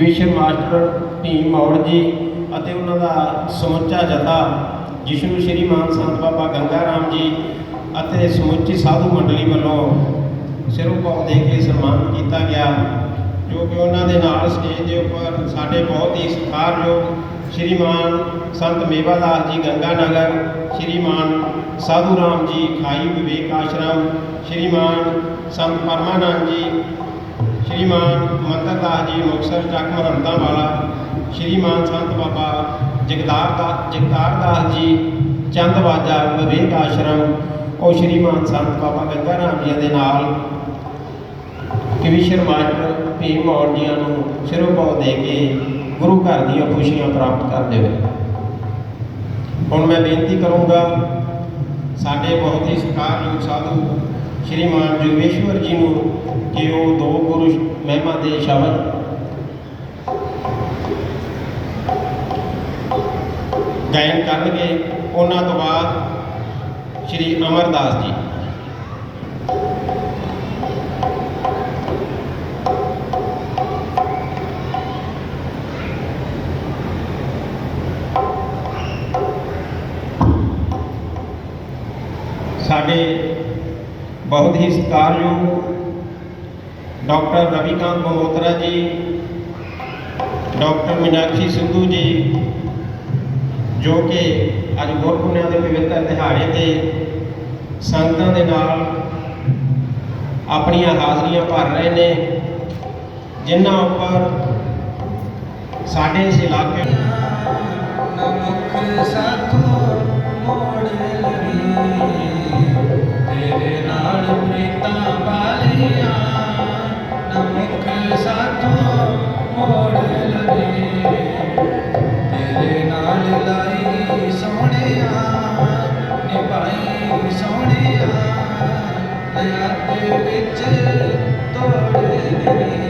Tuition master Bhim ਮੌੜ ਜੀ ਅਤੇ ਉਹਨਾਂ ਦਾ ਸਮੁੱਚਾ ਜਥਾ ਜਿਸ਼ਨੂੰ ਸ਼੍ਰੀ ਮਾਨ ਸੰਤ ਬਾਬਾ ਗੰਗਾ ਰਾਮ ਜੀ ਅਤੇ ਸਮੁੱਚੀ ਸਾਧੂ ਮੰਡਲੀ ਵੱਲੋਂ ਸਿਰੋਂ ਪਾਉ ਦੇ ਕੇ ਸਨਮਾਨ ਕੀਤਾ ਗਿਆ, ਜੋ ਕਿ ਉਹਨਾਂ ਦੇ ਨਾਲ ਸਟੇਜ ਦੇ ਉੱਪਰ ਸਾਡੇ ਬਹੁਤ ਹੀ ਸਤਿਕਾਰਯੋਗ ਸ਼੍ਰੀਮਾਨ ਸੰਤ ਮੇਵਾਦਾਸ ਜੀ ਗੰਗਾ ਨਗਰ ਸ਼੍ਰੀਮਾਨ ਸਾਧੂ ਰਾਮ ਜੀ, ਖਾਈ ਵਿਵੇਕ ਆਸ਼ਰਮ ਸ਼੍ਰੀਮਾਨ ਸੰਤ ਪਰਮਾਨੰਦ ਜੀ ਸ਼੍ਰੀਮਾਨ ਮੰਦਰਦਾਸ ਜੀ ਮੁਕਤਸਰ ਚੱਕ ਮਹੰਤਾਂ ਵਾਲਾ, ਸ਼੍ਰੀਮਾਨ ਸੰਤ ਬਾਬਾ ਜਗਤਾਰ ਦਾ ਜਗਤਾਰ ਦਾਸ ਜੀ ਚੰਦ ਬਾਜਾ ਵਿਵੇਕ ਆਸ਼ਰਮ, ਉਹ ਸ਼੍ਰੀਮਾਨ ਸੰਤ ਬਾਬਾ ਗੰਗਾ ਰਾਮ ਜੀ ਦੇ ਨਾਲ ਕਮਿਸ਼ਨ ਮਾਸਟਰ ਭੀਮ ਮੌੜ ਨੂੰ ਸਿਰੋਂ ਦੇ ਕੇ ਗੁਰੂ ਘਰ ਦੀਆਂ ਖੁਸ਼ੀਆਂ ਪ੍ਰਾਪਤ ਕਰਦੇ ਹੋਏ। ਹੁਣ ਮੈਂ ਬੇਨਤੀ ਕਰੂੰਗਾ, ਸਾਡੇ ਬਹੁਤ ਹੀ ਸਤਿਕਾਰਯੋਗ ਸਾਧੂ ਸ਼੍ਰੀ ਮਾਨ ਜੋਗੇਸ਼ਵਰ ਜੀ ਨੂੰ ਕਿ ਉਹ ਦੋ ਗੁਰੂ ਮਹਿਮਾ ਦੇ ਸ਼ਬਦ ਗਾਇਨ ਕਰਨਗੇ ਉਹਨਾਂ ਤੋਂ ਬਾਅਦ ਸ਼੍ਰੀ ਅਮਰਦਾਸ ਜੀ। ਸਾਡੇ ਬਹੁਤ ਹੀ ਸਤਿਕਾਰਯੋਗ ਡਾਕਟਰ ਰਵੀਕਾਂਤ ਮਹੋਤਰਾ ਜੀ, ਡਾਕਟਰ ਮੀਨਾਕਸ਼ੀ ਸਿੰਧੂ ਜੀ, ਜੋ ਕਿ ਅੱਜ ਗੁਰਪੁਰਨਿਆਂ ਦੇ ਪਵਿੱਤਰ ਦਿਹਾੜੇ ਤੇ ਸੰਗਤਾਂ ਦੇ ਨਾਲ ਆਪਣੀਆਂ ਹਾਜ਼ਰੀਆਂ ਭਰ ਰਹੇ ਨੇ, ਜਿਨ੍ਹਾਂ ਉੱਪਰ ਸਾਡੇ ਇਸ ਇਲਾਕੇ ਨਮੁਖ ਸਾਥੋ ਸੋਹਣਿਆ ਨਿਭਾਈ ਸੋਹਣਿਆ ਦਇਆ ਦੇ ਵਿੱਚ ਤੋੜ ਲਵੀ